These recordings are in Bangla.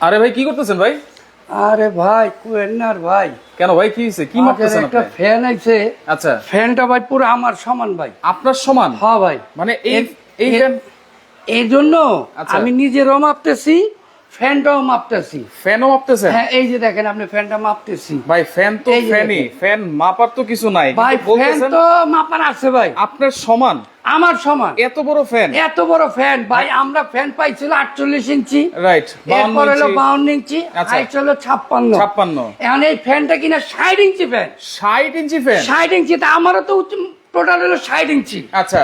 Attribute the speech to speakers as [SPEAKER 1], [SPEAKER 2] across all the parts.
[SPEAKER 1] আরে ভাই কি করতেছেন ভাই?
[SPEAKER 2] আরে ভাই কুয়েনার ভাই।
[SPEAKER 1] কেন ভাই কি হয়েছে? কি মারতেছেন
[SPEAKER 2] একটা ফ্যান আছে
[SPEAKER 1] আচ্ছা।
[SPEAKER 2] ফ্যানটা ভাই পুরো আমার সমান ভাই।
[SPEAKER 1] আপনার সমান?
[SPEAKER 2] হ্যাঁ ভাই।
[SPEAKER 1] মানে এই এই
[SPEAKER 2] এই জন্য
[SPEAKER 1] আচ্ছা।
[SPEAKER 2] আমি নিজেরও মাপতেছি ফ্যানটাও মাপতেছি
[SPEAKER 1] ফ্যানও মাপতেছেন
[SPEAKER 2] হ্যাঁ এই যে দেখেন আপনি ফ্যানটা মাপতেছি
[SPEAKER 1] ভাই ফ্যান তো ফ্যানই ফ্যান মাপার তো কিছু নাই।
[SPEAKER 2] ভাই ফ্যান তো মাপার আছে ভাই।
[SPEAKER 1] আপনার সমান।
[SPEAKER 2] আমার সমান।
[SPEAKER 1] এত বড় ফ্যান
[SPEAKER 2] এত বড় ফ্যান ভাই আমরা ফ্যান পাইছিল আটচল্লিশ ইঞ্চি।
[SPEAKER 1] রাইট
[SPEAKER 2] এরপর হলো বাউন্ন ইঞ্চি
[SPEAKER 1] আচ্ছা।
[SPEAKER 2] হাইট হলো ছাপ্পান্ন।
[SPEAKER 1] ছাপ্পান্ন।
[SPEAKER 2] এখন এই ফ্যানটা কিনা ষাট ইঞ্চি ফ্যান
[SPEAKER 1] ষাট ইঞ্চি ফ্যান
[SPEAKER 2] ষাট ইঞ্চি তা আমারও তো টোটাল হলো ষাট ইঞ্চি।
[SPEAKER 1] আচ্ছা।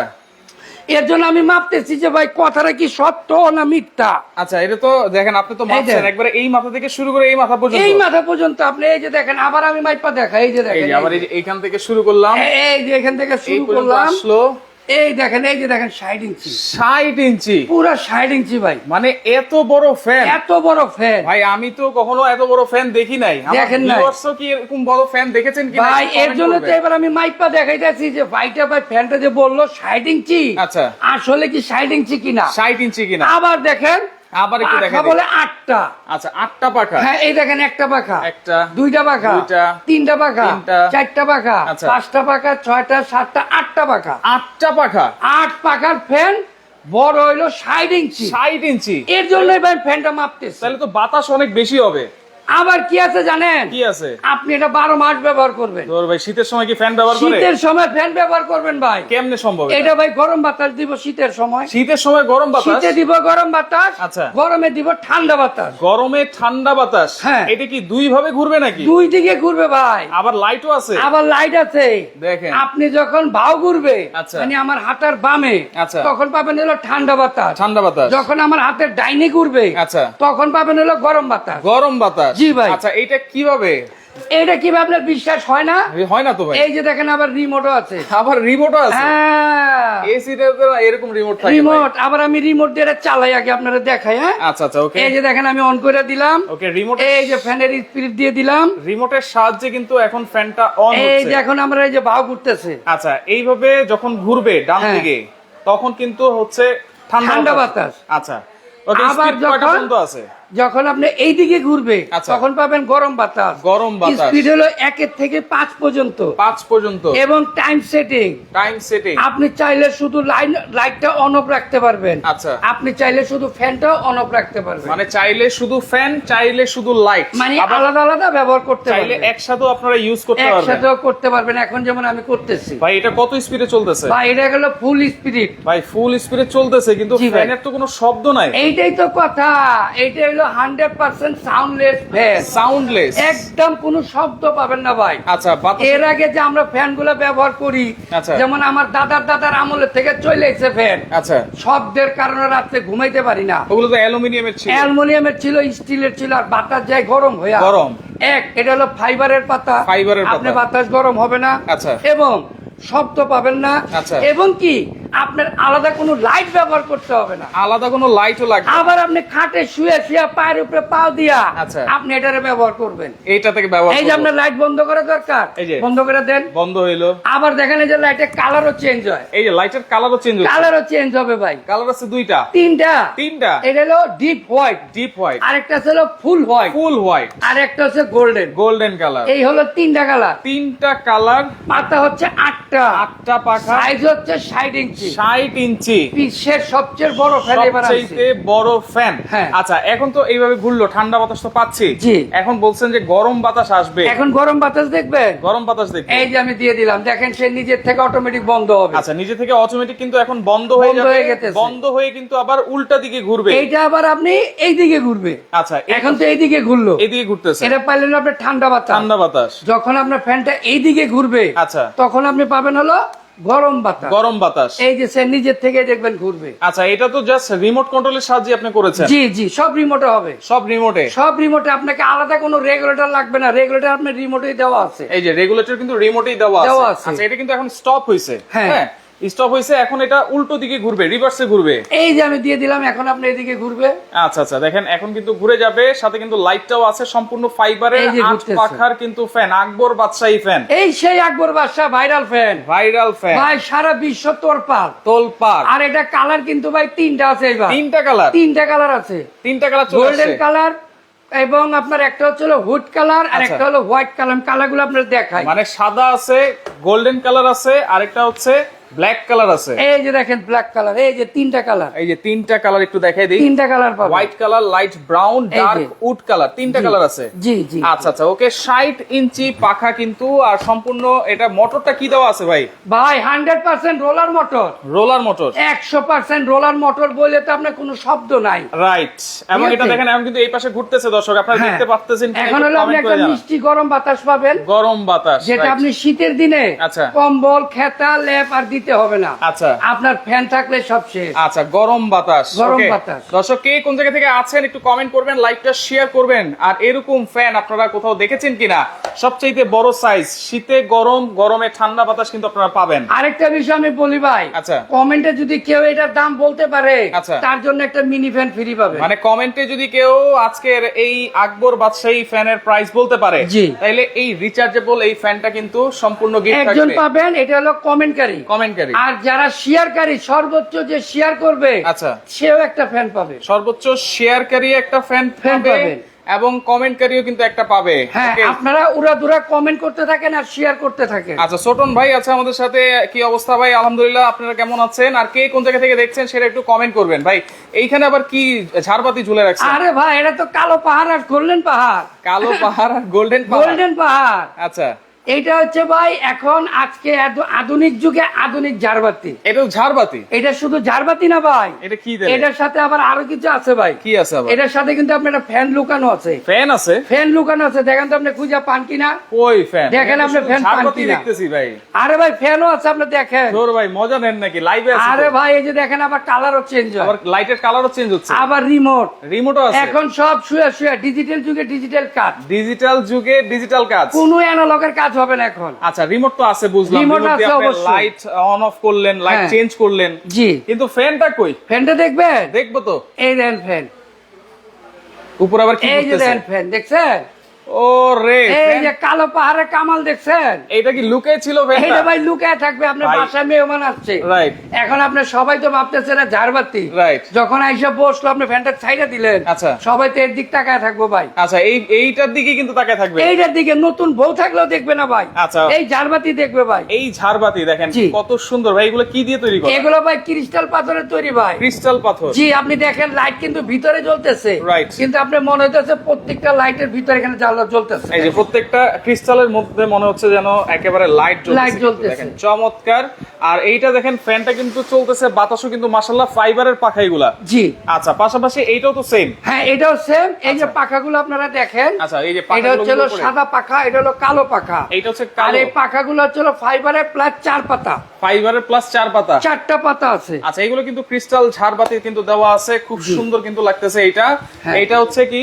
[SPEAKER 2] এর জন্য আমি মাপতেছি যে ভাই কথাটা কি সত্য না মিথ্যা?
[SPEAKER 1] আচ্ছা এটা তো দেখেন আপনি তো মাপছেন। একবারে এই মাথা থেকে শুরু করে এই মাথা পর্যন্ত।
[SPEAKER 2] এই মাথা পর্যন্ত আপনি এই যে দেখেন আবার আমি মাইপা দেখা এই যে দেখেন
[SPEAKER 1] আবার এইখান থেকে শুরু করলাম।
[SPEAKER 2] এই- এই যে এখান থেকে শুরু করলাম।
[SPEAKER 1] আসলো।
[SPEAKER 2] এই দেখেন এই যে দেখেন ষাট ইঞ্চি।
[SPEAKER 1] ষাট ইঞ্চি?
[SPEAKER 2] পুরো ষাট ইঞ্চি ভাই।
[SPEAKER 1] মানে এত বড় ফ্যান
[SPEAKER 2] এত বড় ফ্যান
[SPEAKER 1] ভাই আমি তো কখনো এত বড় ফ্যান দেখি নাই।
[SPEAKER 2] দেখেন
[SPEAKER 1] না কি এরকম বড় ফ্যান দেখেছেন কি
[SPEAKER 2] ভাই এর জন্য তো এবার আমি মাইপা দেখাইতেছি যে ভাইটা ভাই ফ্যানটা যে বলল ষাট ইঞ্চি
[SPEAKER 1] আচ্ছা।
[SPEAKER 2] আসলে কি ষাট ইঞ্চি কিনা?
[SPEAKER 1] ষাট ইঞ্চি কিনা?
[SPEAKER 2] আবার দেখেন
[SPEAKER 1] আবার একটু দেখা।
[SPEAKER 2] বলে আটটা।
[SPEAKER 1] আচ্ছা আটটা পাখা।
[SPEAKER 2] হ্যাঁ এই দেখেন একটা পাখা।
[SPEAKER 1] একটা
[SPEAKER 2] দুইটা পাখা
[SPEAKER 1] দুইটা,
[SPEAKER 2] তিনটা পাখা
[SPEAKER 1] তিনটা,
[SPEAKER 2] চারটা পাখা
[SPEAKER 1] আচ্ছা।
[SPEAKER 2] পাঁচটা পাখা ছয়টা সাতটা আটটা পাখা।
[SPEAKER 1] আটটা পাখা।
[SPEAKER 2] আট পাখার ফ্যান বড় হইল ষাট ইঞ্চি।
[SPEAKER 1] ষাট ইঞ্চি।
[SPEAKER 2] এর জন্য ভাই ফ্যানটা মাপতেছে।
[SPEAKER 1] তাহলে তো বাতাস অনেক বেশি হবে।
[SPEAKER 2] আবার কি আছে জানেন?
[SPEAKER 1] কি আছে?
[SPEAKER 2] আপনি এটা বারো মাস ব্যবহার করবেন।
[SPEAKER 1] ভাই শীতের সময় কি ফ্যান ব্যবহার
[SPEAKER 2] শীতের সময় ফ্যান ব্যবহার করবেন ভাই।
[SPEAKER 1] কেমনে সম্ভব এটা?
[SPEAKER 2] এটা ভাই গরম বাতাস দিব শীতের সময়।
[SPEAKER 1] শীতের সময় গরম বাতাস?
[SPEAKER 2] শীতে দিব গরম বাতাস
[SPEAKER 1] আচ্ছা।
[SPEAKER 2] গরমে দিব ঠান্ডা বাতাস।
[SPEAKER 1] গরমে ঠান্ডা বাতাস?
[SPEAKER 2] হ্যাঁ।
[SPEAKER 1] এটা কি দুই ভাবে ঘুরবে নাকি?
[SPEAKER 2] দুই দিকে ঘুরবে ভাই।
[SPEAKER 1] আবার লাইটও আছে?
[SPEAKER 2] আবার লাইট আছে।
[SPEAKER 1] দেখেন।
[SPEAKER 2] আপনি যখন ভাও ঘুরবে
[SPEAKER 1] আচ্ছা।
[SPEAKER 2] মানে আমার হাতের বামে
[SPEAKER 1] আচ্ছা।
[SPEAKER 2] তখন পাবেন হলো ঠান্ডা বাতাস।
[SPEAKER 1] ঠান্ডা বাতাস।
[SPEAKER 2] যখন আমার হাতের ডাইনে ঘুরবে
[SPEAKER 1] আচ্ছা।
[SPEAKER 2] তখন পাবেন হলো গরম বাতাস।
[SPEAKER 1] গরম বাতাস।
[SPEAKER 2] জি ভাই।
[SPEAKER 1] আচ্ছা এইটা কীভাবে?
[SPEAKER 2] এটা কীভাবে আপনার বিশ্বাস হয় না?
[SPEAKER 1] হয় না তো ভাই।
[SPEAKER 2] এই যে দেখেন আবার রিমোটও আছে।
[SPEAKER 1] আবার রিমোটও আছে?
[SPEAKER 2] হ্যাঁ।
[SPEAKER 1] এসিতে তো এরকম রিমোট থাকে
[SPEAKER 2] রিমোট আবার আমি রিমোট দিয়ে এটা চালাই আগে আপনারা দেখাই হ্যাঁ?
[SPEAKER 1] আচ্ছা আচ্ছা ওকে।
[SPEAKER 2] এই যে দেখেন আমি অন করে দিলাম।
[SPEAKER 1] ওকে রিমোট
[SPEAKER 2] এই যে ফ্যানের স্পিড দিয়ে দিলাম।
[SPEAKER 1] রিমোটের সাহায্যে কিন্তু এখন ফ্যানটা অন
[SPEAKER 2] এই যে এখন আমরা এই যে ভাও ঘুরতেছে।
[SPEAKER 1] আচ্ছা এইভাবে যখন ঘুরবে ডান
[SPEAKER 2] হ্যাঁ।
[SPEAKER 1] দিকে তখন কিন্তু হচ্ছে ঠান্ডা
[SPEAKER 2] ঠান্ডা
[SPEAKER 1] বাতাস। আচ্ছা ওকে
[SPEAKER 2] আবার যখন-
[SPEAKER 1] আছে?
[SPEAKER 2] যখন আপনি এই দিকে ঘুরবে
[SPEAKER 1] আচ্ছা।
[SPEAKER 2] তখন পাবেন গরম বাতাস।
[SPEAKER 1] গরম বাতাস।
[SPEAKER 2] স্পিড হলো একের থেকে পাঁচ পর্যন্ত।
[SPEAKER 1] পাঁচ পর্যন্ত।
[SPEAKER 2] এবং টাইম সেটিং
[SPEAKER 1] টাইম সেটিং
[SPEAKER 2] আপনি চাইলে শুধু লাইন লাইটটা অন অফ রাখতে পারবেন।
[SPEAKER 1] আচ্ছা।
[SPEAKER 2] আপনি চাইলে শুধু ফ্যানটাও অন অফ রাখতে পারবেন।
[SPEAKER 1] মানে চাইলে শুধু ফ্যান চাইলে শুধু লাইট
[SPEAKER 2] মানে আলাদা আলাদা ব্যবহার করতে
[SPEAKER 1] চাইলে
[SPEAKER 2] পারবেন।
[SPEAKER 1] একসাথেও আপনারা ইউজ করতে পারবেন।
[SPEAKER 2] একসাথেও করতে পারবেন। এখন যেমন আমি করতেছি।
[SPEAKER 1] ভাই এটা কত স্পিডে চলতেছে?
[SPEAKER 2] ভাই এটা গেল ফুল স্পিরিট
[SPEAKER 1] ভাই ফুল স্পিডে চলতেছে কিন্তু। ফ্যানের তো কোনো শব্দ নাই।
[SPEAKER 2] এইটাই তো কথা। এইটা হলো hundred percent soundless fan
[SPEAKER 1] soundless.
[SPEAKER 2] একদম কোনো শব্দ পাবেন না ভাই।
[SPEAKER 1] আচ্ছা
[SPEAKER 2] এর আগে যে আমরা ফ্যানগুলো ব্যবহার করি
[SPEAKER 1] আচ্ছা।
[SPEAKER 2] যেমন আমার দাদার দাদার আমলের থেকে চলে এসেছে ফ্যান।
[SPEAKER 1] আচ্ছা।
[SPEAKER 2] শব্দের কারণে রাত্রে ঘুমাইতে পারি না।
[SPEAKER 1] ওগুলো তো অ্যালুমিনিয়ামের ছিল।
[SPEAKER 2] অ্যালুমিনিয়ামের ছিল স্টিলের ছিল আর বাতাস যায় গরম হয়ে
[SPEAKER 1] গরম।
[SPEAKER 2] এক এটা হলো ফাইবারের পাতা।
[SPEAKER 1] ফাইবারের পাতা।
[SPEAKER 2] আপনি বাতাস গরম হবে না।
[SPEAKER 1] আচ্ছা।
[SPEAKER 2] এবং শব্দ পাবেন না।
[SPEAKER 1] আচ্ছা।
[SPEAKER 2] এবং কি? আপনার আলাদা কোনো লাইট ব্যবহার করতে হবে না।
[SPEAKER 1] আলাদা কোনো লাইটও লাগবে
[SPEAKER 2] আবার আপনি খাটে শুয়ে শুয়ে পায়ের উপরে পাও দিয়া
[SPEAKER 1] আচ্ছা।
[SPEAKER 2] আপনি এটারে ব্যবহার করবেন।
[SPEAKER 1] এইটা থেকে ব্যবহার
[SPEAKER 2] এই যে। আপনার লাইট বন্ধ করা দরকার?
[SPEAKER 1] এই যে।
[SPEAKER 2] বন্ধ করে দেন।
[SPEAKER 1] বন্ধ হইল।
[SPEAKER 2] আবার দেখেন এই যে লাইটের কালারও চেঞ্জ হয়।
[SPEAKER 1] এই যে লাইটের কালারও চেঞ্জ হচ্ছে।
[SPEAKER 2] কালারও চেঞ্জ হবে ভাই।
[SPEAKER 1] কালার আছে দুইটা।
[SPEAKER 2] তিনটা।
[SPEAKER 1] তিনটা।
[SPEAKER 2] এটা হলো ডিপ হোয়াইট
[SPEAKER 1] ডিপ হোয়াইট
[SPEAKER 2] আরেকটা ছিল ফুল হোয়াইট
[SPEAKER 1] ফুল হোয়াইট
[SPEAKER 2] আর একটা হচ্ছে গোল্ডেন
[SPEAKER 1] গোল্ডেন কালার
[SPEAKER 2] এই হলো তিনটা কালার
[SPEAKER 1] তিনটা কালার
[SPEAKER 2] পাতা হচ্ছে আটটা।
[SPEAKER 1] আটটা পাখা।
[SPEAKER 2] সাইজ হচ্ছে ষাট ইঞ্চি
[SPEAKER 1] ষাট ইঞ্চি।
[SPEAKER 2] বিশ্বের সবচেয়ে বড় ফ্যান এবার আছে
[SPEAKER 1] সবচেয়ে বড় ফ্যান। আচ্ছা এখন তো এইভাবে ঘুরলো ঠান্ডা বাতাস তো পাচ্ছি। এখন বলছেন যে গরম বাতাস আসবে।
[SPEAKER 2] এখন গরম বাতাস দেখবেন
[SPEAKER 1] গরম বাতাস দেখবে।
[SPEAKER 2] এই যে আমি দিয়ে দিলাম দেখেন সে নিজের থেকে অটোমেটিক বন্ধ হবে।
[SPEAKER 1] আচ্ছা নিজে থেকে অটোমেটিক কিন্তু এখন বন্ধ হয়ে যাবে। বন্ধ হয়ে কিন্তু আবার উল্টা দিকে ঘুরবে।
[SPEAKER 2] এইটা আবার আপনি এই দিকে ঘুরবে।
[SPEAKER 1] আচ্ছা
[SPEAKER 2] এখন তো এই দিকে ঘুরলো।
[SPEAKER 1] এদিকে ঘুরতেছে।
[SPEAKER 2] এটা পাইলেন আপনার ঠান্ডা বাতাস।
[SPEAKER 1] ঠান্ডা বাতাস।
[SPEAKER 2] যখন আপনার ফ্যানটা এই দিকে ঘুরবে
[SPEAKER 1] আচ্ছা।
[SPEAKER 2] তখন আপনি পাবেন হলো গরম বাতাস।
[SPEAKER 1] গরম বাতাস।
[SPEAKER 2] এই যে সে নিজের থেকে দেখবেন ঘুরবে।
[SPEAKER 1] আচ্ছা এটা তো জাস্ট রিমোট কন্ট্রোলের সাহায্যে আপনি করেছেন।
[SPEAKER 2] জি জি সব রিমোটে হবে।
[SPEAKER 1] সব রিমোটে
[SPEAKER 2] সব রিমোটে আপনাকে আলাদা কোনো রেগুলেটর লাগবে না। রেগুলেটর আপনার রিমোটেই দেওয়া আছে।
[SPEAKER 1] এই যে রেগুলেটর কিন্তু রিমোটেই দেওয়া
[SPEAKER 2] দেওয়া
[SPEAKER 1] আছে।
[SPEAKER 2] আছে।
[SPEAKER 1] আচ্ছা এটা কিন্তু এখন স্টপ হয়েছে
[SPEAKER 2] হ্যাঁ।
[SPEAKER 1] স্টপ হয়েছে এখন এটা উল্টো দিকে ঘুরবে রিভার্সে ঘুরবে।
[SPEAKER 2] এই যে আমি দিয়ে দিলাম এখন আপনি এদিকে ঘুরবে।
[SPEAKER 1] আচ্ছা আচ্ছা দেখেন এখন কিন্তু ঘুরে যাবে সাথে কিন্তু লাইটটাও আছে সম্পূর্ণ ফাইবারের আট পাখার কিন্তু ফ্যান আকবর বাদশাহী ফ্যান
[SPEAKER 2] এই সেই আকবর বাদশাহ ভাইরাল ফ্যান
[SPEAKER 1] ভাইরাল ফ্যান
[SPEAKER 2] ভাই সারা বিশ্ব তোরপাল
[SPEAKER 1] তোলপার
[SPEAKER 2] আর এটা কালার কিন্তু ভাই তিনটা আছে এবার
[SPEAKER 1] তিনটা কালার
[SPEAKER 2] তিনটা কালার আছে।
[SPEAKER 1] তিনটা কালার চলে
[SPEAKER 2] গোল্ডেন কালার এবং আপনার একটা হচ্ছে হলো হুড কালার আর
[SPEAKER 1] আচ্ছা।
[SPEAKER 2] একটা হলো হোয়াইট কালার কালারগুলো আপনার দেখাই।
[SPEAKER 1] মানে সাদা আছে গোল্ডেন কালার আছে আরেকটা হচ্ছে ব্ল্যাক কালার আছে।
[SPEAKER 2] এই যে দেখেন ব্ল্যাক কালার এই যে তিনটা কালার
[SPEAKER 1] এই যে তিনটা কালার একটু দেখাই দিই।
[SPEAKER 2] তিনটা কালার পাবেন।
[SPEAKER 1] White colour light brown dark wood colour তিনটা কালার আছে।
[SPEAKER 2] জি জি।
[SPEAKER 1] আচ্ছা আচ্ছা ওকে ষাট ইঞ্চি পাখা কিন্তু আর সম্পূর্ণ এটা মোটরটা কি দেওয়া আছে ভাই?
[SPEAKER 2] ভাই hundred percent roller motor
[SPEAKER 1] roller motor
[SPEAKER 2] একশো পার্সেন্ট রোলার মোটর বলে তো আপনার কোনো শব্দ নাই।
[SPEAKER 1] রাইট এবং এটা দেখেন এখন কিন্তু এই পাশে ঘুরতেছে দর্শক আপনারা
[SPEAKER 2] হ্যাঁ।
[SPEAKER 1] দেখতে পাচ্ছেন
[SPEAKER 2] এখন হলো আপনি একটা মিষ্টি গরম বাতাস পাবেন।
[SPEAKER 1] গরম বাতাস
[SPEAKER 2] যেটা আপনি শীতের দিনে
[SPEAKER 1] আচ্ছা।
[SPEAKER 2] কম্বল খেতা লেপ আর দিতে হবে না।
[SPEAKER 1] আচ্ছা।
[SPEAKER 2] আপনার ফ্যান থাকলে সব শেষ।
[SPEAKER 1] আচ্ছা গরম বাতাস
[SPEAKER 2] গরম বাতাস।
[SPEAKER 1] দর্শক কে কোন জায়গা থেকে আছেন একটু কমেন্ট করবেন লাইকটা শেয়ার করবেন। আর এরকম ফ্যান আপনারা কোথাও দেখেছেন কিনা? সবচেয়ে বড় সাইজ শীতে গরম গরমে ঠান্ডা বাতাস কিন্তু আপনারা পাবেন।
[SPEAKER 2] আরেকটা বিষয় আমি বলি ভাই
[SPEAKER 1] আচ্ছা।
[SPEAKER 2] কমেন্টে যদি কেউ এটার দাম বলতে পারে
[SPEAKER 1] আচ্ছা।
[SPEAKER 2] তার জন্য একটা মিনি ফ্যান ফ্রি পাবে
[SPEAKER 1] মানে কমেন্টে যদি কেউ আজকের এই আকবর বাদশাহী ফ্যানের প্রাইস বলতে পারে
[SPEAKER 2] জি।
[SPEAKER 1] তাইলে এই রিচার্জেবল এই ফ্যানটা কিন্তু সম্পূর্ণ গিফট
[SPEAKER 2] একজন পাবেন এটা হলো কমেন্টকারী
[SPEAKER 1] কমেন্টকারী
[SPEAKER 2] আর যারা শেয়ারকারী সর্বোচ্চ যে শেয়ার করবে
[SPEAKER 1] আচ্ছা।
[SPEAKER 2] সেও একটা ফ্যান পাবে।
[SPEAKER 1] সর্বোচ্চ শেয়ারকারী একটা ফ্যান
[SPEAKER 2] ফ্যান
[SPEAKER 1] পাবে এবং কমেন্টকারীও কিন্তু একটা পাবে।
[SPEAKER 2] হ্যাঁ আপনারা উড়া দুরা কমেন্ট করতে থাকেন আর শেয়ার করতে থাকেন।
[SPEAKER 1] আচ্ছা ছোটন ভাই আছে আমাদের সাথে কি অবস্থা ভাই? আলহামদুলিল্লাহ আপনারা কেমন আছেন? আর কে কোন জায়গা থেকে দেখছেন সেটা একটু কমেন্ট করবেন। ভাই এইখানে আবার কি ঝাড়বাতি ঝুলে রাখছে
[SPEAKER 2] আরে ভাই এটা তো কালো পাহাড় আর গোল্ডেন পাহাড়।
[SPEAKER 1] কালো পাহাড় আর গোল্ডেন পাহাড়।
[SPEAKER 2] গোল্ডেন পাহাড়।
[SPEAKER 1] আচ্ছা।
[SPEAKER 2] এইটা হচ্ছে ভাই এখন আজকে আধুনিক যুগে আধুনিক ঝাড়বাতি।
[SPEAKER 1] এটা ঝাড়বাতি?
[SPEAKER 2] এটা শুধু ঝাড়বাতি না ভাই।
[SPEAKER 1] এটা কি
[SPEAKER 2] এটার সাথে আবার আরও কিছু আছে ভাই।
[SPEAKER 1] কি আছে
[SPEAKER 2] এটার সাথে কিন্তু আপনার একটা ফ্যান লুকানো আছে।
[SPEAKER 1] ফ্যান আছে?
[SPEAKER 2] ফ্যান লুকানো আছে। দেখেন তো আপনি খুঁজে পান কিনা?
[SPEAKER 1] ওই ফ্যান?
[SPEAKER 2] দেখেন আপনি ফ্যান পান কিনা?
[SPEAKER 1] দেখতেছি ভাই।
[SPEAKER 2] আরে ভাই ফ্যানও আছে আপনি দেখেন।
[SPEAKER 1] তোর ভাই মজা নেন নাকি? লাইভে আছে
[SPEAKER 2] আরে ভাই এই যে দেখেন আবার কালারও চেঞ্জ হয়।
[SPEAKER 1] আবার লাইটের কালারও চেঞ্জ হচ্ছে।
[SPEAKER 2] আবার রিমোট
[SPEAKER 1] রিমোটও আছে।
[SPEAKER 2] এখন সব শুয়ে শুয়ে ডিজিটাল যুগে ডিজিটাল কাজ।
[SPEAKER 1] ডিজিটাল যুগে ডিজিটাল কাজ।
[SPEAKER 2] কোনো অ্যানালগের কাজ হবে না এখন।
[SPEAKER 1] আচ্ছা রিমোট তো আছে বুঝলাম। রিমোট
[SPEAKER 2] আছে অবশ্যই।
[SPEAKER 1] লাইট অন অফ করলেন লাইট
[SPEAKER 2] হ্যাঁ।
[SPEAKER 1] চেঞ্জ করলেন।
[SPEAKER 2] জি।
[SPEAKER 1] কিন্তু ফ্যানটা কই?
[SPEAKER 2] ফ্যানটা দেখবেন?
[SPEAKER 1] দেখব তো।
[SPEAKER 2] এই দেন ফ্যান
[SPEAKER 1] উপর আবার কি
[SPEAKER 2] এই যে দেন ফ্যান দেখছেন?
[SPEAKER 1] ও রে
[SPEAKER 2] এই যে কালো পাহাড়ের কামাল দেখছেন?
[SPEAKER 1] এইটা কি লুকে ছিল
[SPEAKER 2] এইটা ভাই লুকায় থাকবে আপনার বাসায় মেহমান আসছে।
[SPEAKER 1] রাইট
[SPEAKER 2] এখন আপনার সবাই তো ভাবতেছে ঝাড়বাতি।
[SPEAKER 1] রাইট
[SPEAKER 2] যখন আইসা বসল আপনি ফ্যানটা ছাইড়া দিলেন।
[SPEAKER 1] আচ্ছা।
[SPEAKER 2] সবাই তো এর দিক তাকায় থাকব ভাই।
[SPEAKER 1] আচ্ছা এই এইটার দিকে কিন্তু তাকায় থাকবে।
[SPEAKER 2] এইটার দিকে নতুন বউ থাকলেও দেখবে না ভাই।
[SPEAKER 1] আচ্ছা।
[SPEAKER 2] এই ঝাড়বাতি দেখবে ভাই।
[SPEAKER 1] এই ঝাড়বাতি দেখেন কত সুন্দর। ভাই এগুলো কি দিয়ে তৈরি করা?
[SPEAKER 2] এগুলো ভাই ক্রিস্টাল পাথরের তৈরি ভাই।
[SPEAKER 1] ক্রিস্টাল পাথর।
[SPEAKER 2] জি আপনি দেখেন লাইট কিন্তু ভিতরে জ্বলতেছে।
[SPEAKER 1] Right.
[SPEAKER 2] কিন্তু আপনি মনে হইতেছে প্রত্যেকটা লাইটের ভিতরে এখানে জ্বালা জ্বলতেছে।
[SPEAKER 1] এই যে প্রত্যেকটা ক্রিস্টালের মধ্যে মনে হচ্ছে যেন একেবারে লাইট
[SPEAKER 2] জ্বলতেছে।
[SPEAKER 1] চমৎকার। আর এইটা দেখেন ফ্যানটা কিন্তু চলতেছে বাতাসও কিন্তু মাশাআল্লাহ ফাইবারের পাখা এগুলা।
[SPEAKER 2] জি।
[SPEAKER 1] আচ্ছা পাশাপাশি এইটাও তো সেম
[SPEAKER 2] হ্যাঁ এটাও সেম এই যে পাখাগুলো আপনারা দেখেন
[SPEAKER 1] আচ্ছা এই যে
[SPEAKER 2] এটা হচ্ছে সাদা পাখা এটা হলো কালো পাখা।
[SPEAKER 1] এইটা হচ্ছে
[SPEAKER 2] আর
[SPEAKER 1] কালো
[SPEAKER 2] এই পাখাগুলো হচ্ছে ফাইবারের প্লাস চার পাতা।
[SPEAKER 1] ফাইবারের প্লাস চার পাতা।
[SPEAKER 2] চারটা পাতা আছে।
[SPEAKER 1] আচ্ছা এগুলো কিন্তু ক্রিস্টাল ঝাড়বাতি কিন্তু দেওয়া আছে। খুব সুন্দর কিন্তু লাগতেছে এইটা।
[SPEAKER 2] হ্যাঁ।
[SPEAKER 1] এইটা হচ্ছে কি।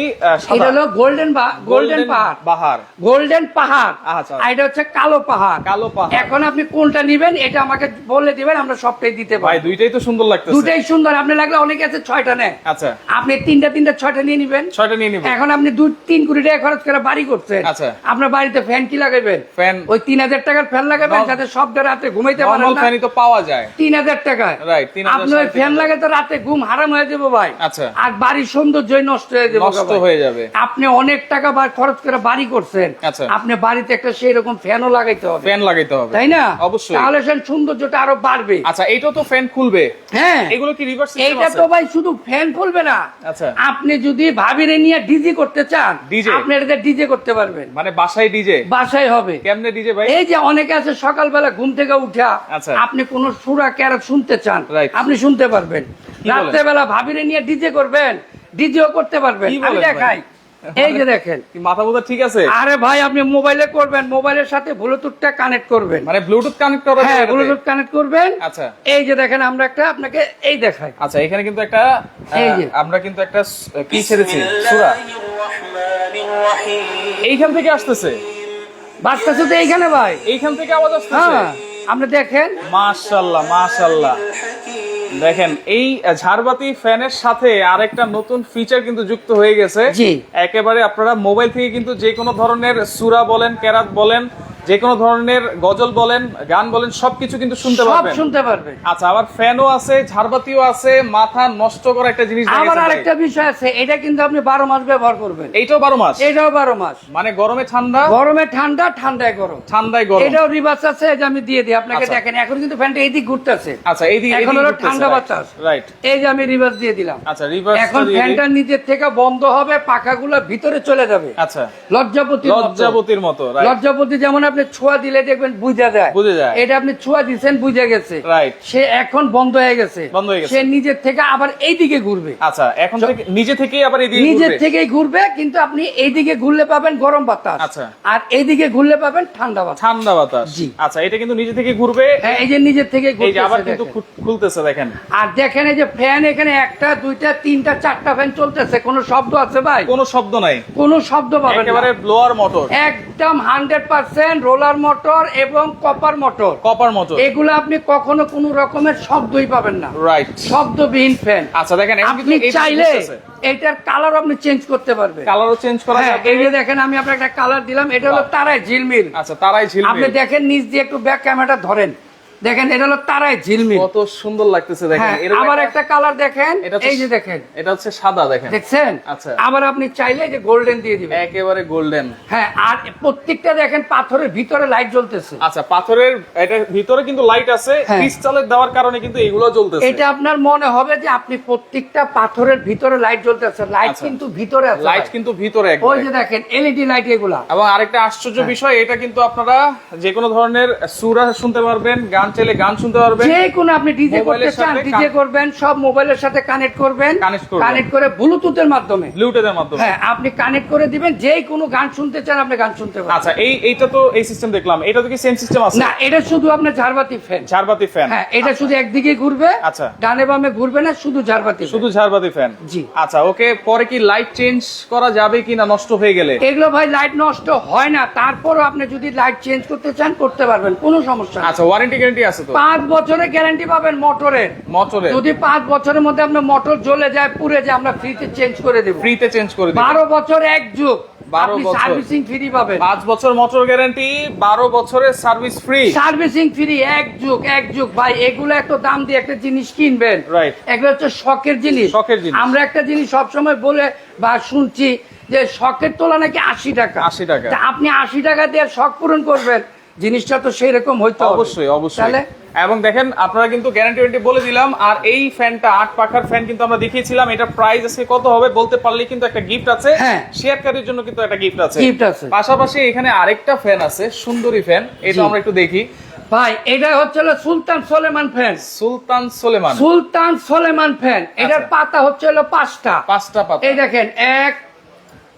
[SPEAKER 2] এটা হলো গোল্ডেন গোল্ডেন পাহাড়। গোল্ডেন পাহাড়।
[SPEAKER 1] আচ্ছা।
[SPEAKER 2] এটা হচ্ছে কালো পাহাড়।
[SPEAKER 1] কালো পাহাড়।
[SPEAKER 2] এখন আপনি কোনটা নিবেন এটা আমাকে বলে দিবেন আমরা সবটাই দিতে
[SPEAKER 1] ভাই
[SPEAKER 2] পারি
[SPEAKER 1] দুইটাই তো সুন্দর লাগতেছে।
[SPEAKER 2] দুটাই সুন্দর। আপনি লাগলে অনেকে আছে ছয়টা নেয়
[SPEAKER 1] আচ্ছা।
[SPEAKER 2] আপনি তিনটা তিনটা ছয়টা নিয়ে নিবেন।
[SPEAKER 1] ছয়টা নিয়ে নিব।
[SPEAKER 2] এখন আপনি দুই তিন কোটি টাকা খরচ করে বাড়ি করছেন।
[SPEAKER 1] আচ্ছা।
[SPEAKER 2] আপনার বাড়িতে ফ্যান কি লাগাবেন
[SPEAKER 1] ফ্যান।
[SPEAKER 2] ওই তিন হাজার টাকার ফ্যান লাগাবেন যাতে সব রাতে ঘুমাইতে পারেন না।
[SPEAKER 1] ফ্যানই তো পাওয়া যায়।
[SPEAKER 2] তিন হাজার টাকায়।
[SPEAKER 1] Right, 3,000
[SPEAKER 2] আপনি ওই ফ্যান লাগে তো রাতে ঘুম হারাম হয়ে যাবে ভাই।
[SPEAKER 1] আচ্ছা।
[SPEAKER 2] আর বাড়ির সৌন্দর্যই নষ্ট হয়ে যাবে
[SPEAKER 1] নষ্ট হয়ে যাবে।
[SPEAKER 2] আপনি অনেক টাকা বা খরচ করে বাড়ি করছেন
[SPEAKER 1] আচ্ছা।
[SPEAKER 2] আপনি বাড়িতে একটা সেই রকম ফ্যানও লাগাইতে হবে।
[SPEAKER 1] ফ্যান লাগাইতে হবে।
[SPEAKER 2] তাই না?
[SPEAKER 1] অবশ্যই।
[SPEAKER 2] তাহলে সে সৌন্দর্যটা আরও বাড়বে।
[SPEAKER 1] আচ্ছা এইটাও তো ফ্যান খুলবে।
[SPEAKER 2] হ্যাঁ।
[SPEAKER 1] এগুলো কি রিভার্স আছে?
[SPEAKER 2] তো ভাই শুধু ফ্যান খুলবে না।
[SPEAKER 1] আচ্ছা।
[SPEAKER 2] আপনি যদি ভাবিরে নিয়ে ডিজে করতে চান
[SPEAKER 1] DJ?
[SPEAKER 2] আপনি এটা ডিজে করতে পারবেন।
[SPEAKER 1] মানে বাসায় ডিজে?
[SPEAKER 2] বাসায় হবে।
[SPEAKER 1] কেমনে ডিজে ভাই?
[SPEAKER 2] এই যে অনেকে আছে সকালবেলা ঘুম থেকে উঠা
[SPEAKER 1] আচ্ছা।
[SPEAKER 2] আপনি কোন সুরা ক্যারক শুনতে চান. আপনি শুনতে পারবেন? রাত্রেবেলা ভাবিরে নিয়ে ডিজে করবেন ডিজেও করতে পারবেন। আমি দেখাই। এই যে দেখেন।
[SPEAKER 1] মাথা বোধা ঠিক আছে?
[SPEAKER 2] আরে ভাই আপনি মোবাইলে করবেন মোবাইলের সাথে ব্লুটুথটা কানেক্ট করবেন।
[SPEAKER 1] মানে ব্লুটুথ কানেক্ট করা
[SPEAKER 2] হ্যাঁ ব্লুটুথ কানেক্ট করবেন।
[SPEAKER 1] আচ্ছা।
[SPEAKER 2] এই যে দেখেন আমরা একটা আপনাকে এই দেখাই।
[SPEAKER 1] আচ্ছা এখানে কিন্তু একটা
[SPEAKER 2] এই যে।
[SPEAKER 1] আমরা কিন্তু একটা কি ছেড়েছি? সূরা। এইখান থেকে আসতেছে।
[SPEAKER 2] বাচ্চা তো এইখানে ভাই।
[SPEAKER 1] এইখান থেকে আওয়াজ আসতেছে।
[SPEAKER 2] হ্যাঁ আপনি দেখেন।
[SPEAKER 1] মাশাআল্লাহ মাশাআল্লাহ দেখেন এই ঝাড়বাতি ফ্যানের সাথে আরেকটা নতুন ফিচার কিন্তু যুক্ত হয়ে গেছে। একেবারে আপনারা মোবাইল থেকে কিন্তু যে কোনো ধরনের সুরা বলেন কেরাত বলেন যে কোনো ধরনের গজল বলেন গান বলেন সবকিছু কিন্তু শুনতে
[SPEAKER 2] সব
[SPEAKER 1] পারবেন।
[SPEAKER 2] শুনতে পারবে।
[SPEAKER 1] আচ্ছা আবার ফ্যানও আছে ঝাড়বাতিও আছে মাথা নষ্ট করা একটা জিনিস
[SPEAKER 2] আবার আরেকটা বিষয় আছে এটা কিন্তু আপনি বারো মাস ব্যবহার করবেন।
[SPEAKER 1] এইটাও বারো মাস?
[SPEAKER 2] এটাও বারো মাস।
[SPEAKER 1] মানে গরমে ঠান্ডা?
[SPEAKER 2] গরমে ঠান্ডা ঠান্ডায় গরম।
[SPEAKER 1] ঠান্ডায় গরম।
[SPEAKER 2] এটাও রিভার্স আছে যে আমি দিয়ে দিই আপনাকে
[SPEAKER 1] আচ্ছা।
[SPEAKER 2] দেখেন এখন কিন্তু ফ্যানটা এইদিক ঘুরতেছে।
[SPEAKER 1] আচ্ছা এইদিকে
[SPEAKER 2] এখন হলো ঠান্ডা বাতাস।
[SPEAKER 1] রাইট
[SPEAKER 2] এই যে আমি রিভার্স দিয়ে দিলাম।
[SPEAKER 1] আচ্ছা রিভার্স
[SPEAKER 2] এখন ফ্যানটা নিচের থেকে বন্ধ হবে পাখাগুলো ভিতরে চলে যাবে।
[SPEAKER 1] আচ্ছা।
[SPEAKER 2] লজ্জাপতি
[SPEAKER 1] লজ্জাপতির মতো রাইট
[SPEAKER 2] লজ্জাপতি যেমন আপনি ছোঁয়া দিলে দেখবেন বুঝা যায়।
[SPEAKER 1] বুঝে যায়।
[SPEAKER 2] এটা আপনি ছোঁয়া দিচ্ছেন বুঝে গেছে।
[SPEAKER 1] রাইট
[SPEAKER 2] সে এখন বন্ধ হয়ে গেছে।
[SPEAKER 1] বন্ধ হয়ে গেছে।
[SPEAKER 2] সে নিজের থেকে আবার এইদিকে ঘুরবে।
[SPEAKER 1] আচ্ছা এখন থেকে নিজে থেকেই আবার এইদিকে
[SPEAKER 2] নিজের
[SPEAKER 1] ঘুরবে?
[SPEAKER 2] থেকেই ঘুরবে কিন্তু আপনি এইদিকে ঘুরলে পাবেন গরম বাতাস।
[SPEAKER 1] আচ্ছা।
[SPEAKER 2] আর এইদিকে ঘুরলে পাবেন ঠান্ডা বাতাস।
[SPEAKER 1] ঠান্ডা বাতাস।
[SPEAKER 2] জি।
[SPEAKER 1] আচ্ছা এটা কিন্তু নিজে থেকে ঘুরবে।
[SPEAKER 2] হ্যাঁ, এই যে নিজের থেকে
[SPEAKER 1] এই যে আবার কিন্তু খুলতেছে দেখেন।
[SPEAKER 2] আর দেখেন এই যে ফ্যান এখানে একটা দুইটা তিনটা চারটা ফ্যান চলতেছে। কোনো শব্দ আছে ভাই?
[SPEAKER 1] কোনো শব্দ নাই।
[SPEAKER 2] কোনো শব্দ পাবেন।
[SPEAKER 1] একেবারে ব্লোয়ার মোটর
[SPEAKER 2] একদম হান্ড্রেড পার্সেন্ট রোলার মোটর এবং কপার মোটর।
[SPEAKER 1] Copper motor.
[SPEAKER 2] এগুলো আপনি কখনো কোন রকমের শব্দই পাবেন না।
[SPEAKER 1] রাইট
[SPEAKER 2] শব্দবিহীন ফ্যান
[SPEAKER 1] আচ্ছা দেখেন
[SPEAKER 2] আপনি চাইলে এটার কালার আপনি চেঞ্জ করতে পারবেন।
[SPEAKER 1] কালারও চেঞ্জ করা
[SPEAKER 2] যায়
[SPEAKER 1] যাবে।
[SPEAKER 2] এই যে দেখেন আমি আপনাকে একটা কালার দিলাম এটা হলো তারাই ঝিলমিল।
[SPEAKER 1] আচ্ছা তারাই ঝিলমিল।
[SPEAKER 2] আপনি দেখেন নিচ দিয়ে একটু ব্যাক ক্যামেরাটা ধরেন। দেখেন এটা হলো তারায় ঝিলমিল।
[SPEAKER 1] কত সুন্দর লাগতেছে দেখেন।
[SPEAKER 2] হ্যাঁ আবার একটা কালার দেখেন এই যে দেখেন।
[SPEAKER 1] এটা হচ্ছে সাদা দেখেন।
[SPEAKER 2] দেখছেন?
[SPEAKER 1] আচ্ছা।
[SPEAKER 2] আবার আপনি চাইলে যে গোল্ডেন দিয়ে দিবেন।
[SPEAKER 1] একেবারে গোল্ডেন।
[SPEAKER 2] হ্যাঁ আর প্রত্যেকটা দেখেন পাথরের ভিতরে লাইট জ্বলতেছে।
[SPEAKER 1] আচ্ছা পাথরের এটার ভিতরে কিন্তু লাইট আছে
[SPEAKER 2] হ্যাঁ।
[SPEAKER 1] ক্রিস্টালের দেওয়ার কারণে কিন্তু এগুলো জ্বলতেছে।
[SPEAKER 2] এটা আপনার মনে হবে যে আপনি প্রত্যেকটা পাথরের ভিতরে লাইট জ্বলতেছে। লাইট
[SPEAKER 1] আচ্ছা।
[SPEAKER 2] কিন্তু ভিতরে আছে
[SPEAKER 1] লাইট কিন্তু ভিতরে
[SPEAKER 2] ওই যে দেখেন এলইডি লাইট এগুলা।
[SPEAKER 1] এবং আরেকটা আশ্চর্য
[SPEAKER 2] হ্যাঁ।
[SPEAKER 1] বিষয় এটা কিন্তু আপনারা যে কোনো ধরনের সুরা শুনতে পারবেন গান চাইলে গান শুনতে পারবেন
[SPEAKER 2] যে কোনো আপনি ডিজে করতে চান ডিজে করবেন সব মোবাইলের সাথে কানেক্ট
[SPEAKER 1] করবেন।
[SPEAKER 2] কানেক্ট করে ব্লুটুথের মাধ্যমে।
[SPEAKER 1] ব্লুটুথের মাধ্যমে।
[SPEAKER 2] হ্যাঁ আপনি কানেক্ট করে দিবেন যেই কোনো গান শুনতে চান আপনি গান শুনতে পারবেন।
[SPEAKER 1] আচ্ছা এই এইটা তো এই সিস্টেম দেখলাম। এটা তো কি সেম সিস্টেম আছে?
[SPEAKER 2] না এটা শুধু আপনার ঝাড়বাতি ফ্যান
[SPEAKER 1] ঝাড়বাতি ফ্যান
[SPEAKER 2] হ্যাঁ এটা শুধু একদিকে ঘুরবে।
[SPEAKER 1] আচ্ছা।
[SPEAKER 2] ডানে বামে ঘুরবে না শুধু ঝাড়বাতি
[SPEAKER 1] শুধু ঝাড়বাতি ফ্যান
[SPEAKER 2] জি।
[SPEAKER 1] আচ্ছা ওকে পরে কি লাইট চেঞ্জ করা যাবে কিনা নষ্ট হয়ে গেলে?
[SPEAKER 2] এগুলো ভাই লাইট নষ্ট হয় না তারপরও আপনি যদি লাইট চেঞ্জ করতে চান করতে পারবেন কোনো সমস্যা
[SPEAKER 1] আচ্ছা ওয়ারেন্টি গ্যারান্টি আছে তো?
[SPEAKER 2] পাঁচ বছরের গ্যারান্টি পাবেন মোটরের
[SPEAKER 1] মোটরে
[SPEAKER 2] যদি পাঁচ বছরের মধ্যে আপনার মোটর জ্বলে যায় পুড়ে যায় আমরা ফ্রিতে চেঞ্জ করে দেবো।
[SPEAKER 1] ফ্রিতে চেঞ্জ করে
[SPEAKER 2] বছর এক যুগ।
[SPEAKER 1] 12 বছর।
[SPEAKER 2] সার্ভিসিং ফ্রি পাবেন।
[SPEAKER 1] পাঁচ বছর মোটর গ্যারান্টি বারো বছরের সার্ভিস ফ্রি
[SPEAKER 2] সার্ভিসিং ফ্রি এক যুগ এক যুগ। ভাই এগুলো এত দাম দিয়ে একটা জিনিস কিনবেন. এগুলো হচ্ছে শখের জিনিস।
[SPEAKER 1] শখের জিনিস।
[SPEAKER 2] আমরা একটা জিনিস সবসময় বলে বা শুনছি যে শখের তোলা নাকি আশি টাকা।
[SPEAKER 1] 80 টাকা।
[SPEAKER 2] আপনি আশি টাকা দিয়ে শখ পূরণ করবেন। জিনিসটা তো সেই রকম হইতে।
[SPEAKER 1] অবশ্যই অবশ্যই। এবং দেখেন আপনারা কিন্তু গ্যারান্টি ওয়ারেন্টি বলে দিলাম আর এই ফ্যানটা আট পাখার ফ্যান কিন্তু আমরা দেখিয়েছিলাম এটা প্রাইস আজকে কত হবে বলতে পারলে কিন্তু একটা গিফট আছে।
[SPEAKER 2] হ্যাঁ।
[SPEAKER 1] শেয়ারকারীর জন্য কিন্তু একটা গিফট আছে।
[SPEAKER 2] Gift আছে।
[SPEAKER 1] পাশাপাশি এখানে আরেকটা ফ্যান আছে সুন্দরী ফ্যান এটা আমরা একটু দেখি।
[SPEAKER 2] ভাই এটা হচ্ছে হলো সুলতান সোলেমান ফ্যান
[SPEAKER 1] সুলতান সোলেমান।
[SPEAKER 2] সুলতান সোলেমান ফ্যান এটার
[SPEAKER 1] আচ্ছা।
[SPEAKER 2] পাতা হচ্ছে হলো পাঁচটা।
[SPEAKER 1] পাঁচটা পাতা।
[SPEAKER 2] এই দেখেন এক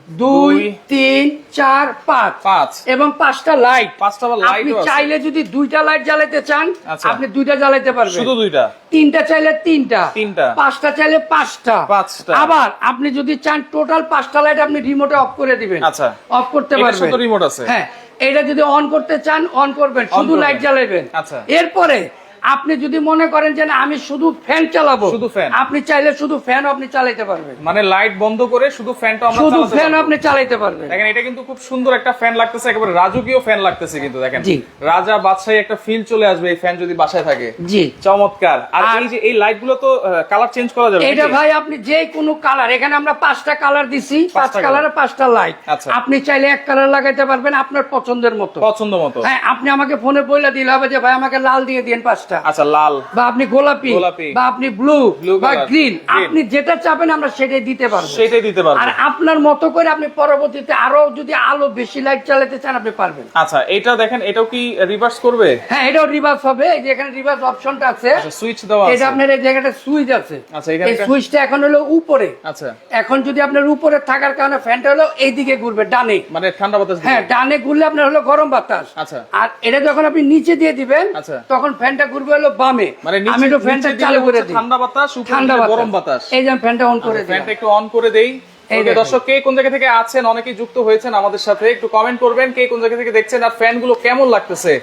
[SPEAKER 2] দুই তিন চার পাঁচ।
[SPEAKER 1] পাঁচ।
[SPEAKER 2] এবং পাঁচটা লাইট।
[SPEAKER 1] পাঁচটা
[SPEAKER 2] আপনি চাইলে যদি দুইটা লাইট জ্বালাতে চান
[SPEAKER 1] আচ্ছা।
[SPEAKER 2] আপনি দুইটা জ্বালাতে পারবেন।
[SPEAKER 1] শুধু দুইটা?
[SPEAKER 2] তিনটা চাইলে তিনটা।
[SPEAKER 1] তিনটা।
[SPEAKER 2] পাঁচটা চাইলে পাঁচটা।
[SPEAKER 1] পাঁচটা।
[SPEAKER 2] আবার আপনি যদি চান টোটাল পাঁচটা লাইট আপনি রিমোটে অফ করে দিবেন।
[SPEAKER 1] আচ্ছা।
[SPEAKER 2] অফ করতে পারবেন।
[SPEAKER 1] remote আছে?
[SPEAKER 2] হ্যাঁ। এটা যদি অন করতে চান অন করবেন। শুধু লাইট জ্বালাবেন
[SPEAKER 1] আচ্ছা।
[SPEAKER 2] এরপরে আপনি যদি মনে করেন যে না, আমি শুধু ফ্যান চালাবো
[SPEAKER 1] শুধু fan।
[SPEAKER 2] আপনি চাইলে শুধু ফ্যান আপনি চালাতে পারবেন।
[SPEAKER 1] মানে লাইট বন্ধ করে শুধু ফ্যানটা আমরা
[SPEAKER 2] শুধু ফ্যান আপনি চালাতে পারবেন।
[SPEAKER 1] দেখেন এটা কিন্তু খুব সুন্দর একটা ফ্যান লাগতেছে একেবারে রাজকীয় ফ্যান লাগতেছে কিন্তু দেখেন। রাজা বাদশাহী একটা ফিল চলে আসবে এই ফ্যান যদি বাসায় থাকে।
[SPEAKER 2] জি।
[SPEAKER 1] চমৎকার। আর এই যে এই লাইটগুলো তো কালার চেঞ্জ করা যাবে
[SPEAKER 2] এটা ভাই আপনি যে কোনো কালার এখানে আমরা পাঁচটা কালার দিছি পাঁচ কালারে পাঁচটা লাইট
[SPEAKER 1] আচ্ছা।
[SPEAKER 2] আপনি চাইলে এক কালার লাগাইতে পারবেন আপনার পছন্দের মতো।
[SPEAKER 1] পছন্দ মতো।
[SPEAKER 2] হ্যাঁ আপনি আমাকে ফোনে বলে দিলে হবে যে ভাই আমাকে লাল দিয়ে দিন পাঁচটা।
[SPEAKER 1] আচ্ছা। লাল।
[SPEAKER 2] বা আপনি গোলাপি। বা আপনি ব্লু বা গ্রিন আপনি যেটা চাবেন আমরা সেটাই দিতে পারব।
[SPEAKER 1] সেটাই দিতে পারব।
[SPEAKER 2] আর আপনার মতো করে আপনি পরবর্তীতে আরও যদি আলো বেশি লাইট চালাতে চান আপনি পারবেন।
[SPEAKER 1] আচ্ছা এটা দেখেন এটাও কি রিভার্স করবে?
[SPEAKER 2] হ্যাঁ এটাও রিভার্স হবে। এই যে এখানে রিভার্স অপশনটা আছে
[SPEAKER 1] আচ্ছা সুইচ দেওয়া
[SPEAKER 2] এটা আপনার এই জায়গাটা সুইচ আছে।
[SPEAKER 1] আচ্ছা, এখানে
[SPEAKER 2] এই সুইচটা এখন হলো উপরে।
[SPEAKER 1] আচ্ছা।
[SPEAKER 2] এখন যদি আপনার উপরে থাকার কারণে ফ্যানটা হলো এইদিকে ঘুরবে ডানে।
[SPEAKER 1] মানে ঠান্ডা বাতাস
[SPEAKER 2] হ্যাঁ ডানে ঘুরলে আপনার হলো গরম বাতাস।
[SPEAKER 1] আচ্ছা।
[SPEAKER 2] আর এটা যখন আপনি নিচে দিয়ে দিবেন
[SPEAKER 1] আচ্ছা।
[SPEAKER 2] তখন ফ্যানটা ঘুরবে হলো বামে।
[SPEAKER 1] মানে
[SPEAKER 2] আমি একটু ফ্যানটা চালু করে দিই।
[SPEAKER 1] ঠান্ডা বাতাস
[SPEAKER 2] ঠান্ডা
[SPEAKER 1] গরম বাতাস।
[SPEAKER 2] এই যে ফ্যানটা অন করে দিই
[SPEAKER 1] ফ্যানটা একটু অন করে দেই। দর্শক কে কোন জায়গা থেকে আছেন? অনেকেই যুক্ত হয়েছেন আমাদের সাথে। একটু কমেন্ট করবেন কে কোন জায়গা থেকে দেখছেন আর ফ্যানগুলো কেমন লাগতেছে?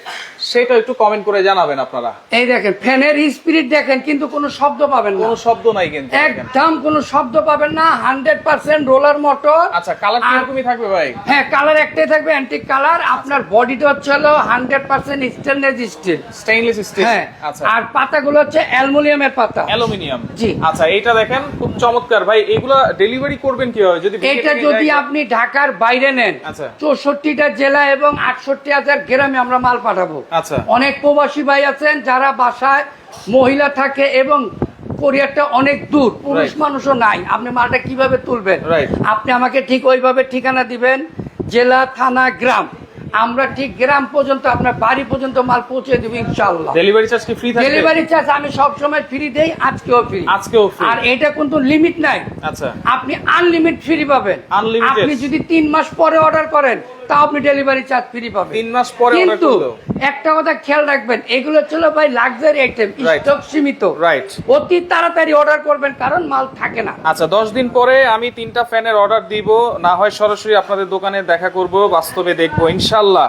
[SPEAKER 1] সেটা একটু কমেন্ট করে জানাবেন আপনারা।
[SPEAKER 2] এই দেখেন ফ্যানের স্পিরিট দেখেন কিন্তু কোনো শব্দ পাবেন না।
[SPEAKER 1] কোনো শব্দ নাই কিন্তু
[SPEAKER 2] একদম কোনো শব্দ পাবেন না হান্ড্রেড পার্সেন্ট রোলার মোটর
[SPEAKER 1] আচ্ছা কালার থাকবে ভাই?
[SPEAKER 2] হ্যাঁ কালার একটাই থাকবে অ্যান্টিক কালার আপনার বডিটা হচ্ছে হলো hundred percent stainless steel
[SPEAKER 1] stainless steel
[SPEAKER 2] হ্যাঁ
[SPEAKER 1] আচ্ছা।
[SPEAKER 2] আর পাতাগুলো হচ্ছে অ্যালুমিনিয়ামের পাতা।
[SPEAKER 1] অ্যালুমিনিয়াম
[SPEAKER 2] জি।
[SPEAKER 1] আচ্ছা এইটা দেখেন খুব চমৎকার। ভাই এগুলা ডেলিভারি করবেন কীভাবে যদি
[SPEAKER 2] এটা যদি আপনি ঢাকার বাইরে নেন
[SPEAKER 1] আচ্ছা।
[SPEAKER 2] চৌষট্টিটা জেলা এবং আটষট্টি হাজার গ্রামে আমরা মাল পাঠাবো।
[SPEAKER 1] আচ্ছা।
[SPEAKER 2] অনেক প্রবাসী ভাই আছেন যারা বাসায় মহিলা থাকে এবং কোরিয়ারটা অনেক দূর পুরুষ মানুষও নাই। আপনি মালটা কীভাবে তুলবেন? আপনি আমাকে ঠিক ওইভাবে ঠিকানা দিবেন জেলা থানা গ্রাম। আমরা ঠিক গ্রাম পর্যন্ত আপনার বাড়ি পর্যন্ত মাল পৌঁছে দিব ইনশাল্লাহ
[SPEAKER 1] ডেলিভারি চার্জ কি ফ্রি থাকবে?
[SPEAKER 2] ডেলিভারি চার্জ আমি সব সময় ফ্রি দেই আজকেও ফ্রি
[SPEAKER 1] আজকেও ফ্রি
[SPEAKER 2] আর এটা কিন্তু লিমিট নাই।
[SPEAKER 1] আচ্ছা।
[SPEAKER 2] আপনি আনলিমিট ফ্রি পাবেন।
[SPEAKER 1] আনলিমিটেড
[SPEAKER 2] আপনি যদি তিন মাস পরে অর্ডার করেন তাও আপনি ডেলিভারি চার্জ ফ্রি পাবেন।
[SPEAKER 1] তিন মাস পরে
[SPEAKER 2] কিন্তু একটা কথা খেয়াল রাখবেন এগুলো ছিল ভাই লাক্সারি আইটেম স্টক সীমিত।
[SPEAKER 1] রাইট
[SPEAKER 2] অতি তাড়াতাড়ি অর্ডার করবেন কারণ মাল থাকে না।
[SPEAKER 1] আচ্ছা দশ দিন পরে আমি তিনটা ফ্যানের অর্ডার দিব না হয় সরাসরি আপনাদের দোকানে দেখা করব বাস্তবে দেখব ইনশাল্লাহ।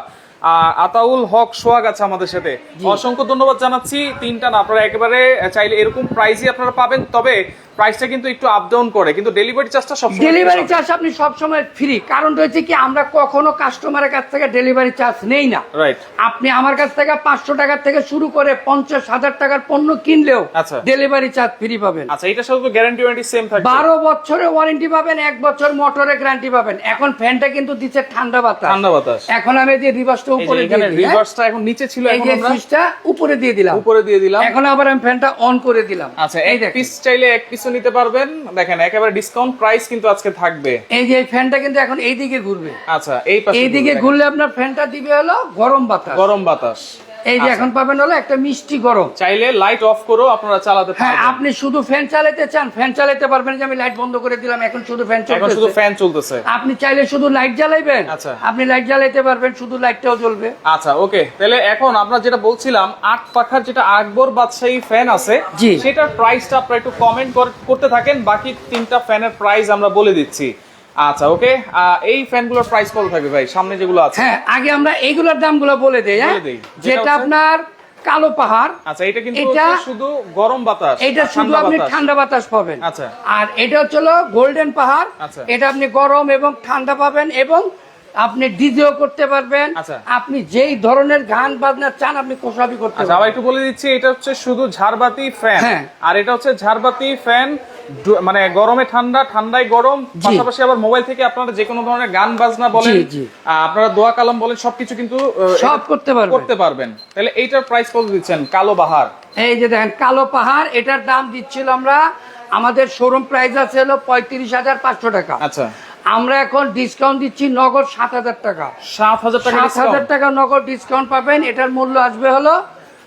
[SPEAKER 1] আতাউল হক সোহাগ আছে আমাদের সাথে। অসংখ্য ধন্যবাদ জানাচ্ছি তিনটা না আপনারা একেবারে চাইলে এরকম প্রাইসই আপনারা পাবেন তবে প্রাইসটা কিন্তু একটু আপ ডাউন করে কিন্তু ডেলিভারি চার্জটা সব
[SPEAKER 2] ডেলিভারি চার্জ আপনি সবসময় ফ্রি কারণ রয়েছে কি আমরা কখনো কাস্টমারের কাছ থেকে ডেলিভারি চার্জ নেই না।
[SPEAKER 1] রাইট
[SPEAKER 2] আপনি আমার কাছ থেকে পাঁচশো টাকার থেকে শুরু করে পঞ্চাশ হাজার টাকার পণ্য কিনলেও
[SPEAKER 1] আচ্ছা।
[SPEAKER 2] ডেলিভারি চার্জ ফ্রি পাবেন।
[SPEAKER 1] আচ্ছা এটা তো গ্যারান্টি ওয়ারেন্টি সেম থাকবে
[SPEAKER 2] বারো বছরের ওয়ারেন্টি পাবেন এক বছর মোটরের গ্যারান্টি পাবেন। এখন ফ্যানটা কিন্তু দিচ্ছে ঠান্ডা বাতাস।
[SPEAKER 1] ঠান্ডা বাতাস।
[SPEAKER 2] এখন আমি যে
[SPEAKER 1] যে
[SPEAKER 2] উপরে
[SPEAKER 1] এখানে? রিভার্সটা এখন নিচে ছিল এখন আমরা
[SPEAKER 2] সুইচটা উপরে দিয়ে দিলাম।
[SPEAKER 1] উপরে দিয়ে দিলাম।
[SPEAKER 2] এখন আবার আমি ফ্যানটা অন করে দিলাম।
[SPEAKER 1] আচ্ছা
[SPEAKER 2] এই দেখেন।
[SPEAKER 1] পিস চাইলে এক পিসও নিতে পারবেন। দেখেন একেবারে ডিসকাউন্ট প্রাইস কিন্তু আজকে থাকবে।
[SPEAKER 2] এই যে ফ্যানটা কিন্তু এখন এই দিকে ঘুরবে।
[SPEAKER 1] আচ্ছা এই পাশে
[SPEAKER 2] এই দিকে ঘুরলে আপনার ফ্যানটা দিবে হলো গরম বাতাস।
[SPEAKER 1] গরম বাতাস।
[SPEAKER 2] এই যে
[SPEAKER 1] আচ্ছা।
[SPEAKER 2] এখন পাবেন হলো একটা মিষ্টি গরম।
[SPEAKER 1] চাইলে লাইট অফ করেও আপনারা চালাতে
[SPEAKER 2] হ্যাঁ আপনি শুধু ফ্যান চালাতে চান ফ্যান চালাতে পারবেন যে আমি লাইট বন্ধ করে দিলাম এখন শুধু ফ্যান
[SPEAKER 1] এখন শুধু ফ্যান চলতেছে।
[SPEAKER 2] আপনি চাইলে শুধু লাইট জ্বালাইবেন
[SPEAKER 1] আচ্ছা।
[SPEAKER 2] আপনি লাইট জ্বালাইতে পারবেন শুধু লাইটটাও জ্বলবে।
[SPEAKER 1] আচ্ছা ওকে তাহলে এখন আমরা যেটা বলছিলাম আট পাখার যেটা আকবর বাদশাহী ফ্যান আছে। সেটার প্রাইসটা আপনারা একটু কমেন্ট করতে থাকেন বাকি তিনটা ফ্যানের প্রাইস আমরা বলে দিচ্ছি। আচ্ছা ওকে এই ফ্যানগুলোর প্রাইস কত থাকবে ভাই? সামনে যেগুলো আছে।
[SPEAKER 2] হ্যাঁ আগে আমরা এইগুলোর দামগুলো বলে দেই হ্যাঁ?
[SPEAKER 1] যেটা
[SPEAKER 2] আপনার কালো পাহাড়
[SPEAKER 1] আচ্ছা এটা কিন্তু
[SPEAKER 2] এটা-
[SPEAKER 1] শুধু গরম বাতাস
[SPEAKER 2] এটা শুধু আপনি ঠান্ডা বাতাস পাবেন।
[SPEAKER 1] আচ্ছা।
[SPEAKER 2] আর এটা হচ্ছে গোল্ডেন পাহাড়
[SPEAKER 1] আচ্ছা।
[SPEAKER 2] এটা আপনি গরম এবং ঠান্ডা পাবেন এবং আপনি ডিজেও করতে পারবেন।
[SPEAKER 1] আচ্ছা।
[SPEAKER 2] আপনি যেই ধরনের গান বাজনা চান আপনি কোসাবি করতে
[SPEAKER 1] আচ্ছা আবার
[SPEAKER 2] পারবেন
[SPEAKER 1] একটু বলে দিচ্ছি এটা হচ্ছে শুধু ঝাড়বাতি ফ্যান
[SPEAKER 2] হ্যাঁ।
[SPEAKER 1] আর এটা হচ্ছে ঝাড়বাতি ফ্যান মানে গরমে ঠান্ডা ঠান্ডায় গরম পাশাপাশি আবার মোবাইল থেকে আপনারা যে কোনো ধরনের গান বাজনা বলেন আপনারা দোয়া কালাম বলেন সবকিছু কিন্তু
[SPEAKER 2] সব করতে পারবেন।
[SPEAKER 1] করতে পারবেন। তাহলে এইটার প্রাইস কত দিচ্ছেন? কালো বাহার
[SPEAKER 2] এই যে দেখেন কালো পাহাড় এটার দাম দিচ্ছিল আমরা আমাদের শোরুম প্রাইস আছে হলো পঁয়ত্রিশ হাজার পাঁচশো টাকা।
[SPEAKER 1] আচ্ছা।
[SPEAKER 2] আমরা এখন ডিসকাউন্ট দিচ্ছি নগদ সাত হাজার টাকা।
[SPEAKER 1] সাত হাজার টাকা
[SPEAKER 2] সাত হাজার টাকা নগদ ডিসকাউন্ট পাবেন এটার মূল্য আসবে হলো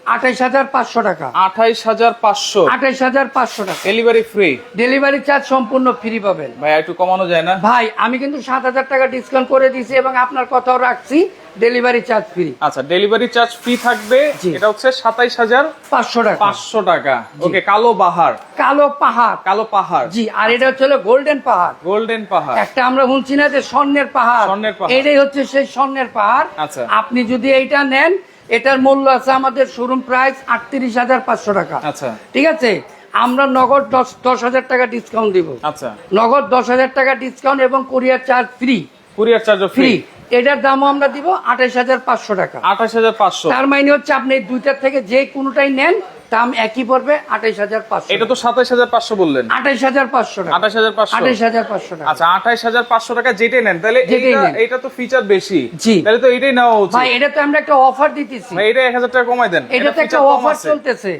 [SPEAKER 2] আঠাইশ হাজার পাঁচশো টাকা।
[SPEAKER 1] আঠাইশ হাজার পাঁচশো।
[SPEAKER 2] আঠাইশ হাজার পাঁচশো টাকা।
[SPEAKER 1] ডেলিভারি ফ্রি
[SPEAKER 2] ডেলিভারি চার্জ সম্পূর্ণ ফ্রি পাবেন।
[SPEAKER 1] ভাই একটু কমানো যায় না?
[SPEAKER 2] ভাই আমি কিন্তু সাত হাজার টাকা ডিসকাউন্ট করে দিয়েছি এবং আপনার কথাও রাখছি ডেলিভারি চার্জ ফ্রি
[SPEAKER 1] আচ্ছা ডেলিভারি চার্জ ফ্রি থাকবে এটা হচ্ছে সাতাইশ হাজার
[SPEAKER 2] পাঁচশো টাকা।
[SPEAKER 1] পাঁচশো টাকা ওকে কালো বাহার
[SPEAKER 2] কালো পাহাড়।
[SPEAKER 1] কালো পাহাড়।
[SPEAKER 2] জি আর এটা হচ্ছে গোল্ডেন পাহাড়।
[SPEAKER 1] গোল্ডেন পাহাড়।
[SPEAKER 2] একটা আমরা শুনছি না যে স্বর্ণের পাহাড়।
[SPEAKER 1] স্বর্ণের পাহাড়।
[SPEAKER 2] এটাই হচ্ছে সেই স্বর্ণের পাহাড়।
[SPEAKER 1] আচ্ছা।
[SPEAKER 2] আপনি যদি এইটা নেন এটার মূল্য আছে আমাদের শোরুম প্রাইস আটত্রিশ হাজার পাঁচশো টাকা।
[SPEAKER 1] আচ্ছা।
[SPEAKER 2] ঠিক আছে? আমরা নগদ দশ দশ হাজার টাকা ডিসকাউন্ট দিব।
[SPEAKER 1] আচ্ছা।
[SPEAKER 2] নগদ দশ হাজার টাকা ডিসকাউন্ট এবং courier charge free
[SPEAKER 1] courier charge
[SPEAKER 2] free এটার দামও আমরা দিব আঠাশ হাজার পাঁচশো টাকা।
[SPEAKER 1] আঠাশ হাজার পাঁচশো।
[SPEAKER 2] তার মানে হচ্ছে আপনি দুইটার থেকে যে কোনোটাই নেন দাম একই পড়বে আঠাইশ হাজার পাঁচশো।
[SPEAKER 1] এটা তো সাতাইশ হাজার পাঁচশো বললেন।
[SPEAKER 2] আঠাইশ হাজার পাঁচশো
[SPEAKER 1] আঠাশ হাজার পাঁচশো।
[SPEAKER 2] আঠাইশ হাজার পাঁচশো টাকা।
[SPEAKER 1] আচ্ছা আঠাইশ হাজার পাঁচশো টাকা যেটাই নেন তাহলে। এইটা তো ফিচার বেশি।
[SPEAKER 2] জি।
[SPEAKER 1] তাহলে তো এটাই নেওয়া উচিত।
[SPEAKER 2] ভাই এটা তো আমরা একটা অফার দিতেছি।
[SPEAKER 1] ভাই এটা এক হাজার টাকা কমাই দেন।
[SPEAKER 2] এটা তো একটা অফার চলতেছে।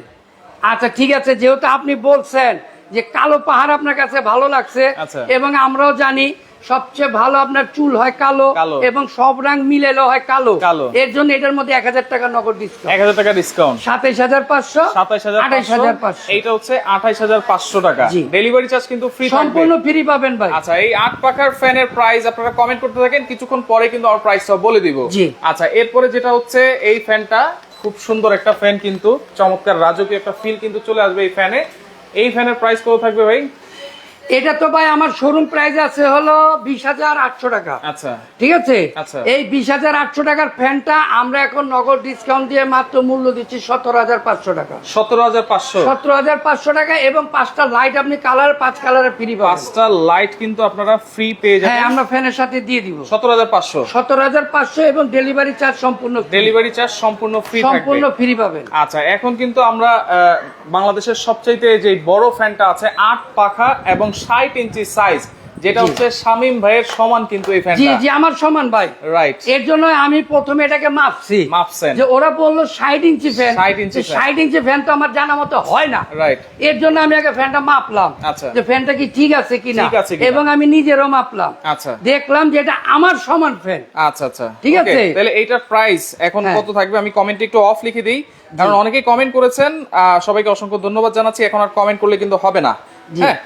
[SPEAKER 2] আচ্ছা ঠিক আছে যেহেতু আপনি বলছেন যে কালো পাহাড় আপনার কাছে ভালো লাগছে
[SPEAKER 1] আচ্ছা।
[SPEAKER 2] এবং আমরাও জানি সবচেয়ে ভালো আপনার চুল হয় কালো। এবং সব রং মিলেলো হয় কালো।
[SPEAKER 1] কালো।
[SPEAKER 2] এর জন্য এটার মধ্যে এক হাজার টাকা নগদ ডিসকাউন্ট
[SPEAKER 1] এক হাজার টাকা ডিসকাউন্ট
[SPEAKER 2] সাতাইশ হাজার পাঁচশো
[SPEAKER 1] সাতাইশ হাজার
[SPEAKER 2] আঠাইশ হাজার পাঁচশো।
[SPEAKER 1] এইটা হচ্ছে আঠাইশ হাজার পাঁচশো টাকা। ডেলিভারি চার্জ কিন্তু ফ্রি
[SPEAKER 2] সম্পূর্ণ ফ্রি পাবেন ভাই।
[SPEAKER 1] আচ্ছা এই আট পাখার ফ্যানের প্রাইস আপনারা কমেন্ট করতে থাকেন কিছুক্ষণ পরে কিন্তু আমার প্রাইসটা বলে দিব। আচ্ছা এরপরে যেটা হচ্ছে এই ফ্যানটা খুব সুন্দর একটা ফ্যান কিন্তু চমৎকার রাজকীয় একটা ফিল কিন্তু চলে আসবে এই ফ্যানে। এই ফ্যানের প্রাইস কত থাকবে ভাই?
[SPEAKER 2] এটা তো ভাই আমার শোরুম প্রাইস আছে হলো বিশ হাজার আটশো টাকা।
[SPEAKER 1] আচ্ছা।
[SPEAKER 2] ঠিক আছে?
[SPEAKER 1] আচ্ছা।
[SPEAKER 2] এই বিশ হাজার আটশো টাকার ফ্যানটা আমরা এখন নগদ ডিসকাউন্ট দিয়ে মাত্র মূল্য দিচ্ছি সতেরো হাজার পাঁচশো টাকা।
[SPEAKER 1] সতেরো হাজার পাঁচশো?
[SPEAKER 2] সতেরো হাজার পাঁচশো টাকা এবং পাঁচটা লাইট আপনি কালার পাঁচ কালারের ফ্রি পাবেন।
[SPEAKER 1] পাঁচটা লাইট কিন্তু আপনারা ফ্রি পেয়ে
[SPEAKER 2] হ্যাঁ
[SPEAKER 1] যাবেন
[SPEAKER 2] আমরা ফ্যানের সাথে দিয়ে দিব।
[SPEAKER 1] সতেরো হাজার পাঁচশো?
[SPEAKER 2] সতেরো হাজার পাঁচশো এবং ডেলিভারি চার্জ সম্পূর্ণ
[SPEAKER 1] ডেলিভারি চার্জ সম্পূর্ণ ফ্রি
[SPEAKER 2] সম্পূর্ণ ফ্রি পাবেন।
[SPEAKER 1] আচ্ছা এখন কিন্তু আমরা বাংলাদেশের সবচাইতে যে বড় ফ্যানটা আছে আট পাখা এবং ষাট ইঞ্চি সাইজ যেটা হচ্ছে শামিম ভাইয়ের সমান কিন্তু এই ফ্যানটা।
[SPEAKER 2] জি জি আমার সমান ভাই।
[SPEAKER 1] রাইট
[SPEAKER 2] এর জন্য আমি প্রথমে এটাকে মাপছি।
[SPEAKER 1] মাপছেন।
[SPEAKER 2] যে ওরা বলল ষাট ইঞ্চি ফ্যান
[SPEAKER 1] 60 ইঞ্চি fan।
[SPEAKER 2] ষাট ইঞ্চি ফ্যান তো আমার জানা মতো হয় না।
[SPEAKER 1] রাইট
[SPEAKER 2] এর জন্য আমি আগে ফ্যানটা মাপলাম।
[SPEAKER 1] আচ্ছা।
[SPEAKER 2] যে ফ্যানটা কি ঠিক আছে কিনা। এবং আমি নিজেরও মাপলাম।
[SPEAKER 1] আচ্ছা।
[SPEAKER 2] দেখলাম যে এটা আমার সমান ফ্যান
[SPEAKER 1] আচ্ছা আচ্ছা।
[SPEAKER 2] ঠিক আছে?
[SPEAKER 1] তাহলে এইটার প্রাইস এখন
[SPEAKER 2] হ্যাঁ।
[SPEAKER 1] কত থাকবে? আমি কমেন্টে একটু অফ লিখে দিই। কারণ অনেকেই কমেন্ট করেছেন সবাইকে অসংখ্য ধন্যবাদ জানাচ্ছি। এখন আর কমেন্ট করলে কিন্তু হবে না। হ্যাঁ?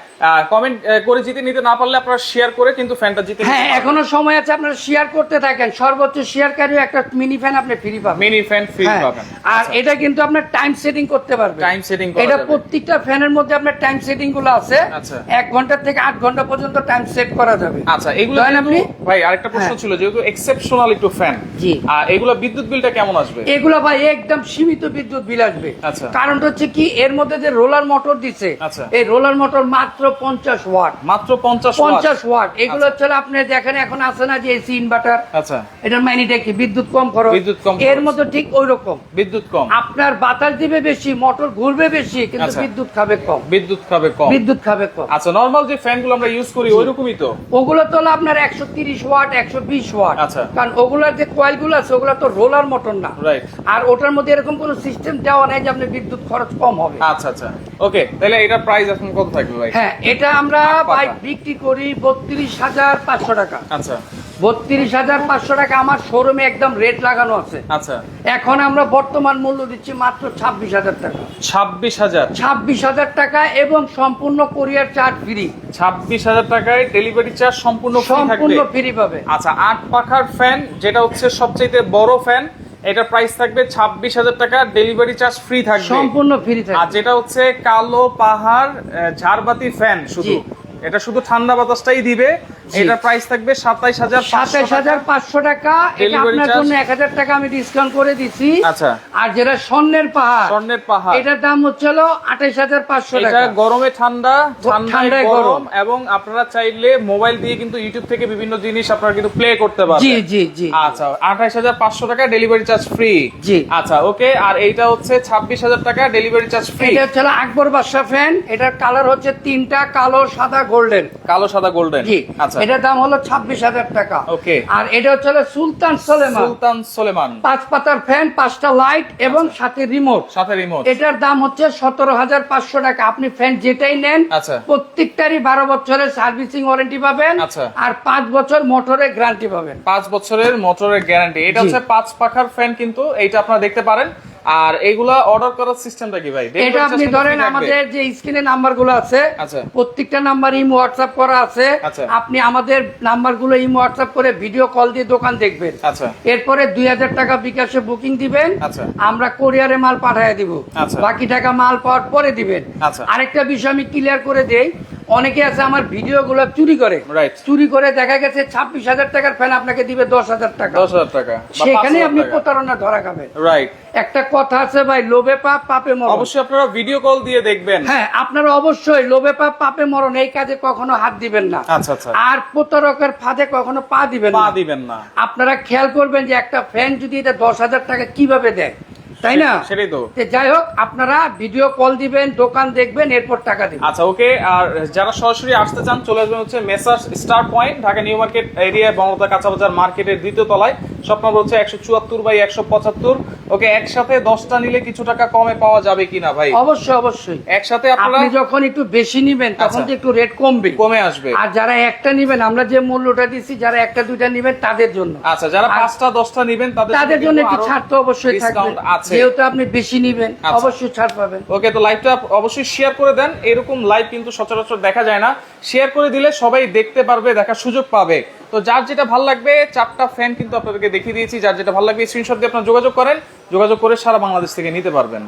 [SPEAKER 1] কমেন্ট করে জিতে নিতে না পারলে আপনারা শেয়ার করে কিন্তু ফ্যানটা জিতে
[SPEAKER 2] হ্যাঁ এখনও সময় আছে আপনারা শেয়ার করতে থাকেন। সর্বোচ্চ শেয়ারকারী একটা মিনি ফ্যান আপনি ফ্রি পাবেন।
[SPEAKER 1] মিনি ফ্যান ফ্রি পাবেন।
[SPEAKER 2] আর এটা কিন্তু আপনার টাইম সেটিং করতে পারবেন।
[SPEAKER 1] Time setting করা
[SPEAKER 2] এটা প্রত্যেকটা ফ্যানের মধ্যে আপনার টাইম সেটিংগুলো আছে।
[SPEAKER 1] আচ্ছা।
[SPEAKER 2] এক ঘণ্টা থেকে আট ঘণ্টা পর্যন্ত টাইম সেট করা যাবে।
[SPEAKER 1] আচ্ছা এগুলো
[SPEAKER 2] আপনি?
[SPEAKER 1] ভাই আরেকটা প্রশ্ন
[SPEAKER 2] হ্যাঁ।
[SPEAKER 1] ছিল যেহেতু এক্সেপশনাল একটু ফ্যান
[SPEAKER 2] জি।
[SPEAKER 1] আর এগুলো বিদ্যুৎ বিলটা কেমন আসবে?
[SPEAKER 2] এগুলো ভাই একদম সীমিত বিদ্যুৎ বিল আসবে।
[SPEAKER 1] আচ্ছা।
[SPEAKER 2] কারণটা হচ্ছে কি এর মধ্যে যে রোলার মোটর দিছে
[SPEAKER 1] আচ্ছা।
[SPEAKER 2] এই রোলার মোটর মাত্র পঞ্চাশ ওয়াট।
[SPEAKER 1] মাত্র পঞ্চাশ
[SPEAKER 2] পঞ্চাশ ওয়াট। এগুলো হচ্ছে আপনি দেখেন এখন আছে না যে এসি ইনভার্টার
[SPEAKER 1] আচ্ছা।
[SPEAKER 2] এটার মাইনিটা কি? বিদ্যুৎ কম খরচ?
[SPEAKER 1] বিদ্যুৎ কম
[SPEAKER 2] এর মধ্যে ঠিক ওই রকম
[SPEAKER 1] বিদ্যুৎ কম।
[SPEAKER 2] আপনার বাতাস দিবে বেশি মোটর ঘুরবে বেশি কিন্তু
[SPEAKER 1] আচ্ছা।
[SPEAKER 2] বিদ্যুৎ খাবে কম।
[SPEAKER 1] বিদ্যুৎ খাবে কম।
[SPEAKER 2] বিদ্যুৎ খাবে কম।
[SPEAKER 1] আচ্ছা নর্মাল যে ফ্যানগুলো আমরা ইউজ করি ওইরকমই তো?
[SPEAKER 2] ওগুলো তো আপনার একশো তিরিশ ওয়াট একশো বিশ ওয়াট।
[SPEAKER 1] আচ্ছা।
[SPEAKER 2] কারণ ওগুলার যে কয়েলগুলো আছে ওগুলো তো রোলার মোটর না।
[SPEAKER 1] রাইট
[SPEAKER 2] আর ওটার মধ্যে এরকম কোনো সিস্টেম দেওয়া নেই যে আপনার বিদ্যুৎ খরচ কম হবে।
[SPEAKER 1] আচ্ছা আচ্ছা। ওকে তাহলে এটার প্রাইস এখন কত থাকবে ভাই?
[SPEAKER 2] হ্যাঁ এটা আমরা। বাইক বিক্রি করি বত্রিশ হাজার পাঁচশো টাকা।
[SPEAKER 1] আচ্ছা।
[SPEAKER 2] বত্রিশ হাজার পাঁচশো টাকা আমার শোরুমে একদম রেট লাগানো আছে।
[SPEAKER 1] আচ্ছা।
[SPEAKER 2] এখন আমরা বর্তমান মূল্য দিচ্ছি মাত্র ছাব্বিশ হাজার টাকা।
[SPEAKER 1] ছাব্বিশ হাজার।
[SPEAKER 2] ছাব্বিশ হাজার টাকা এবং সম্পূর্ণ কোরিয়ার চার্জ ফ্রি
[SPEAKER 1] ছাব্বিশ হাজার টাকায় ডেলিভারি চার্জ সম্পূর্ণ ফ্রি
[SPEAKER 2] পাবে।
[SPEAKER 1] আচ্ছা আট পাখার ফ্যান যেটা হচ্ছে সবচেয়ে বড় ফ্যান এটার প্রাইস থাকবে ছাব্বিশ হাজার টাকা ডেলিভারি চার্জ ফ্রি থাকবে।
[SPEAKER 2] সম্পূর্ণ ফ্রি থাকবে।
[SPEAKER 1] আর যেটা হচ্ছে কালো পাহাড় ঝাড়বাতি ফ্যান শুধু। এটা শুধু ঠান্ডা বাতাসটাই দিবে।
[SPEAKER 2] জি।
[SPEAKER 1] এটার প্রাইস থাকবে সাতাইশ হাজার
[SPEAKER 2] সাতাশ হাজার পাঁচশো টাকা। এটা আপনার জন্য এক হাজার টাকা আমি ডিসকাউন্ট করে দিচ্ছি।
[SPEAKER 1] আচ্ছা।
[SPEAKER 2] আর যেটা স্বর্ণের পাহাড়
[SPEAKER 1] স্বর্ণের পাহাড়।
[SPEAKER 2] এটার দাম হচ্ছে হলো আঠাইশ হাজার পাঁচশো টাকা।
[SPEAKER 1] গরমে ঠান্ডা ঠান্ডায় গরম। এবং আপনারা চাইলে মোবাইল দিয়ে কিন্তু ইউটিউব থেকে বিভিন্ন জিনিস আপনারা কিন্তু প্লে করতে
[SPEAKER 2] জি
[SPEAKER 1] পারবেন।
[SPEAKER 2] জি জি
[SPEAKER 1] আচ্ছা আঠাইশ হাজার পাঁচশো টাকা ডেলিভারি চার্জ ফ্রি
[SPEAKER 2] জি।
[SPEAKER 1] আচ্ছা ওকে আর এইটা হচ্ছে ছাব্বিশ হাজার টাকা ডেলিভারি চার্জ ফ্রি
[SPEAKER 2] এটা হচ্ছে আকবর বাদশা ফ্যান এটার কালার হচ্ছে তিনটা কালো সাদা গোল্ডেন
[SPEAKER 1] কালো সাদা গোল্ডেন?
[SPEAKER 2] জি
[SPEAKER 1] আচ্ছা।
[SPEAKER 2] এটার দাম হলো ছাব্বিশ হাজার টাকা।
[SPEAKER 1] Okay.
[SPEAKER 2] আর এটা হচ্ছে সুলতান সোলেমান।
[SPEAKER 1] সুলতান সোলেমান।
[SPEAKER 2] পাঁচ পাতার ফ্যান পাঁচটা লাইট এবং সাথে রিমোট
[SPEAKER 1] সাথে রিমোট
[SPEAKER 2] এটার দাম হচ্ছে সতেরো হাজার পাঁচশো টাকা। আপনি ফ্যান যেটাই নেন
[SPEAKER 1] আচ্ছা।
[SPEAKER 2] প্রত্যেকটারই বারো বছরের সার্ভিসিং ওয়ারেন্টি পাবেন
[SPEAKER 1] আচ্ছা।
[SPEAKER 2] আর পাঁচ বছর মোটরের গ্যারান্টি পাবেন।
[SPEAKER 1] পাঁচ বছরের মোটরের গ্যারান্টি এটা হচ্ছে পাঁচ পাখার ফ্যান কিন্তু এইটা আপনারা দেখতে পারেন। আর এইগুলা অর্ডার করার সিস্টেমটা কি ভাই
[SPEAKER 2] এটা আপনি ধরেন আমাদের যে স্ক্রিনে নাম্বারগুলো আছে
[SPEAKER 1] আচ্ছা।
[SPEAKER 2] প্রত্যেকটা নাম্বার ইমো হোয়াটসঅ্যাপ করা আছে
[SPEAKER 1] আচ্ছা।
[SPEAKER 2] আপনি আমাদের নাম্বারগুলো ইমো হোয়াটসঅ্যাপ করে ভিডিও কল দিয়ে দোকান দেখবেন
[SPEAKER 1] আচ্ছা
[SPEAKER 2] এরপরে দুই হাজার টাকা বিকাশে বুকিং দিবেন। আমরা কোরিয়ারে মাল পাঠিয়ে দিব। বাকি টাকা মাল পাওয়ার পরে দিবেন
[SPEAKER 1] আচ্ছা।
[SPEAKER 2] আরেকটা বিষয় আমি ক্লিয়ার করে দেই অনেকে আছে আমার ভিডিও গুলো চুরি করে। চুরি করে দেখা গেছে ছাব্বিশ হাজার টাকার ফ্যান আপনাকে দিবে দশ হাজার টাকা।
[SPEAKER 1] দশ হাজার টাকা
[SPEAKER 2] সেখানে আপনি প্রতারণা ধরা খাবেন।
[SPEAKER 1] রাইট
[SPEAKER 2] একটা কথা আছে ভাই লোভে পাপ পাপে মরণ।
[SPEAKER 1] অবশ্যই আপনারা ভিডিও কল দিয়ে দেখবেন।
[SPEAKER 2] হ্যাঁ আপনারা অবশ্যই লোভে পাপ পাপে মরণ এই কাজে কখনো হাত দিবেন না।
[SPEAKER 1] আচ্ছা আচ্ছা।
[SPEAKER 2] আর প্রতারকের ফাঁদে কখনো পা দিবেন
[SPEAKER 1] পা
[SPEAKER 2] না।
[SPEAKER 1] দিবেন না।
[SPEAKER 2] আপনারা খেয়াল করবেন যে একটা ফ্যান যদি এটা দশ হাজার টাকা কীভাবে দেয়? তাই না?
[SPEAKER 1] সেটাই তো।
[SPEAKER 2] যাই হোক আপনারা ভিডিও কল দিবেন দোকান দেখবেন এরপর টাকা দিবেন।
[SPEAKER 1] আচ্ছা ওকে আর যারা সরাসরি আসতে চান চলে আসবেন হচ্ছে messrs star point Dhaka new market area বঙ্গতা কাঁচা বাজার মার্কেটের দ্বিতীয় তলায়। নম্বর হচ্ছে একশো চুয়াত্তর বাই একশো পঁচাত্তর। ওকে একসাথে দশটা নিলে কিছু টাকা কমে পাওয়া যাবে কিনা ভাই?
[SPEAKER 2] অবশ্যই অবশ্যই।
[SPEAKER 1] একসাথে
[SPEAKER 2] আপনি যখন একটু বেশি নিবেন তখন
[SPEAKER 1] আচ্ছা।
[SPEAKER 2] তো একটু রেট কমবে।
[SPEAKER 1] কমে আসবে।
[SPEAKER 2] আর যারা একটা নিবেন আমরা যে মূল্যটা দিচ্ছি যারা একটা দুইটা নিবেন তাদের জন্য।
[SPEAKER 1] আচ্ছা যারা পাঁচটা দশটা নিবেন তাদের
[SPEAKER 2] তাদের জন্য একটু ছাড় তো অবশ্যই থাকবে। যেহেতু আপনি বেশি নিবেন
[SPEAKER 1] আচ্ছা।
[SPEAKER 2] অবশ্যই ছাড় পাবেন।
[SPEAKER 1] ওকে তো লাইভটা অবশ্যই শেয়ার করে দেন। এরকম লাইভ কিন্তু সচরাচর দেখা যায় না। শেয়ার করে দিলে সবাই দেখতে পারবে দেখার সুযোগ পাবে। তো যার যেটা ভালো লাগবে, চারটা ফ্যান কিন্তু আপনাদেরকে দেখিয়ে দিয়েছি। যার যেটা ভালো লাগবে স্ক্রিনশট দিয়ে আপনারা যোগাযোগ করেন। যোগাযোগ করে সারা বাংলাদেশ থেকে নিতে পারবেন।